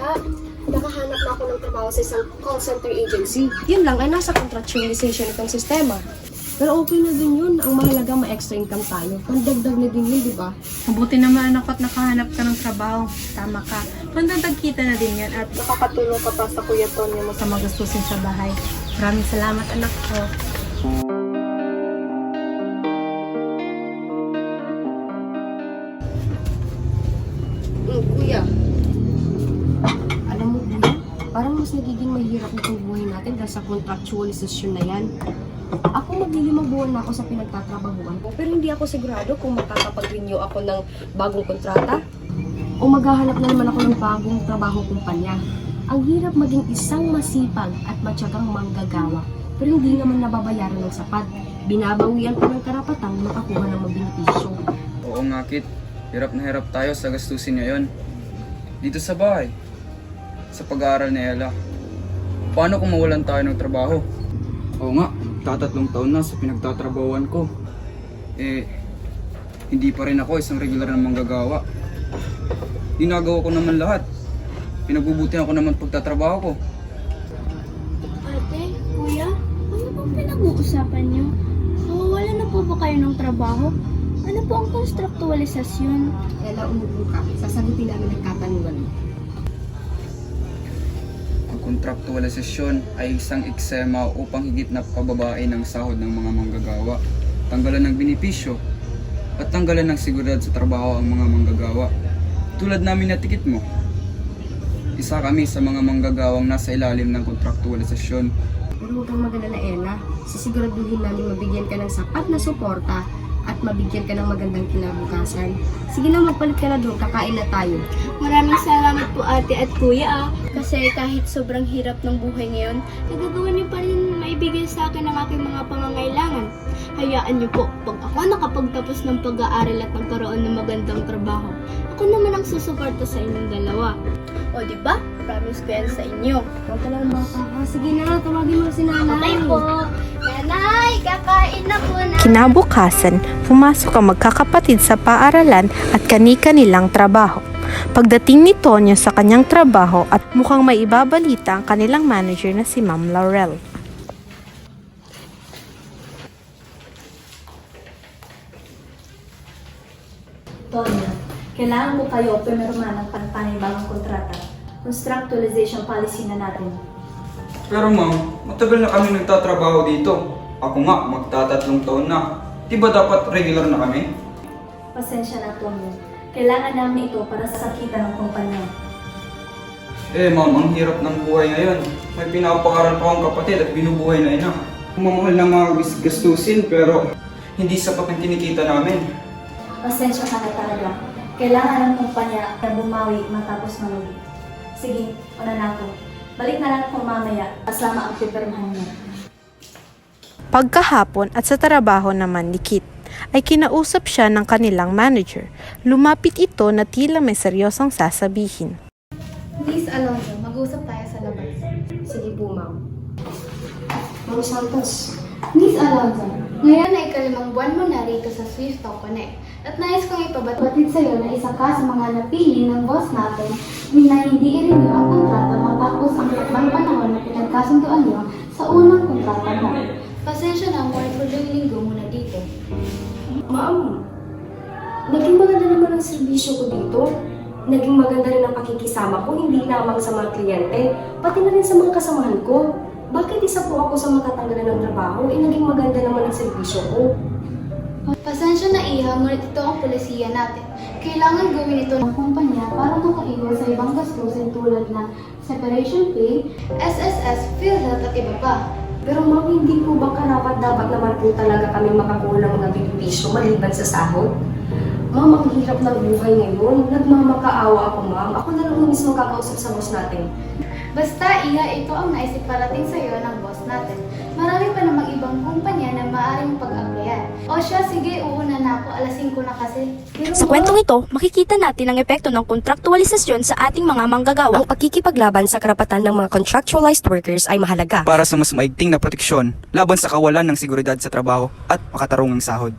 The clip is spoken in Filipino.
balita. Nakahanap na ako ng trabaho sa isang call center agency. Yun lang, ay nasa contractualization itong sistema. Pero okay na din yun. Ang mahalaga, ma-extra income tayo. Pandagdag na din yun, di ba? Mabuti naman anak ko at nakahanap ka ng trabaho. Tama ka. Pandagdag kita na din yan at Nakakatulong ka pa sa Kuya Tonyo mo sa magastusin sa bahay. Maraming salamat anak ko. Parang mas nagiging mahirap itong buhay natin dahil sa contractualization na yan. Ako maglilimang buwan na ako sa pinagtatrabahuan ko, pero hindi ako sigurado kung makakapag-renew ako ng bagong kontrata o maghahanap na naman ako ng bagong trabaho kumpanya. Ang hirap maging isang masipag at matyagang manggagawa, pero hindi naman nababayaran ng sapat. Binabawian ko ng karapatang makakuha ng mabinipisyo. Oo nga, Kit. Hirap na hirap tayo sa gastusin ngayon. Dito sa bahay. Sa pag-aaral ni Ella. Paano kung mawalan tayo ng trabaho? Oo nga, tatatlong taon na sa pinagtatrabawan ko. Eh, hindi pa rin ako isang regular na manggagawa. Ginagawa ko naman lahat. Pinagbubutihan ko naman pagtatrabaho ko. Ate, kuya, ano pong pinag-uusapan niyo? Nawawalan na po ba kayo ng trabaho? Ano po ang konstruktualisasyon? Ella, umupo ka. Sasagutin kontraktualisasyon ay isang eksema upang higit na pababain ng sahod ng mga manggagawa, tanggalan ng benepisyo, at tanggalan ng seguridad sa trabaho ang mga manggagawa. Tulad namin na tikit mo. Isa kami sa mga manggagawang nasa ilalim ng kontraktualisasyon. Huwag kang magalala, Ella. Sisiguraduhin namin mabigyan ka ng sapat na suporta at mabigyan ka ng magandang kinabukasan. Sige na, magpalit ka na doon. Kakain na tayo. Maraming salamat po ate at kuya ah. Kasi kahit sobrang hirap ng buhay ngayon, nagagawa niyo pa rin maibigay sa akin ang aking mga pangangailangan. Hayaan niyo po, pag ako nakapagtapos ng pag-aaral at nagkaroon ng magandang trabaho, ako naman ang susuporta sa inyong dalawa. O di ba? Promise ko yan sa inyo. Huwag ka lang. Ah, sige na, tawagin mo si nanay. Okay po. Nanay, kakain na po na. Kinabukasan, pumasok ang magkakapatid sa paaralan at kani-kanilang trabaho. Pagdating ni Tonyo sa kanyang trabaho at mukhang may ibabalita ang kanilang manager na si Ma'am Laurel. Tonya, kailangan mo kayo pumirma ng panpanibagong kontrata. Constructualization policy na natin. Pero ma'am, matagal na kami nagtatrabaho dito. Ako nga, magtatatlong taon na. Di ba dapat regular na kami? Pasensya na, Tonya. Kailangan namin ito para sa sakita ng kumpanya. Eh ma'am, ang hirap ng buhay ngayon. May pinapakaral pa akong kapatid at binubuhay na ina. Mamahal na mga gas- gastusin pero hindi sapat ang kinikita namin. Pasensya ka na talaga. Kailangan ng kumpanya na bumawi matapos manulit. Sige, una na ako. Balik na lang ako mamaya. Kasama ang pipirmahan niya. Pagkahapon at sa trabaho naman ni Kit, ay kinausap siya ng kanilang manager. Lumapit ito na tila may seryosong sasabihin. Miss Alonso, mag-usap tayo sa labas. Sige po, ma'am. Santos, Miss Alonso, ngayon ay ikalimang buwan mo na rito sa Swift Talk Connect. At nais kong ipabatid sa iyo na isa ka sa mga napili ng boss natin na hindi i-renew ang kontrata matapos ang takbang panahon na pinagkasunduan niyo sa unang kontrata mo. Pasensya na, more huling linggo muna dito. ma'am. Naging maganda naman ang serbisyo ko dito. Naging maganda rin ang pakikisama ko, hindi lamang sa mga kliyente, pati na rin sa mga kasamahan ko. Bakit isa po ako sa matatanggalan ng trabaho, eh naging maganda naman ang serbisyo ko. Pasensya na iha, ngunit ito ang polisiya natin. Kailangan gawin ito ng kumpanya para makaiwas sa ibang gastusin tulad ng separation pay, SSS, PhilHealth at iba pa. Pero ma'am, hindi po ba karapat dapat naman po talaga kami makakuha ng benepisyo maliban sa sahod? Ma'am, ang hirap ng buhay ngayon. Nagmamakaawa ako, ma'am. Ako na lang mismo kakausap sa boss natin. Basta iha, ito ang naisip parating sa iyo ng boss natin. Marami pa namang ibang kumpanya na maaaring pag-applyan. O siya, sige, uuna na. Alas 5 na kasi. Pero Sa kwentong ito, makikita natin ang epekto ng kontraktualisasyon sa ating mga manggagawa. Ang pagkikipaglaban sa karapatan ng mga contractualized workers ay mahalaga. Para sa mas maigting na proteksyon laban sa kawalan ng seguridad sa trabaho at makatarungang sahod.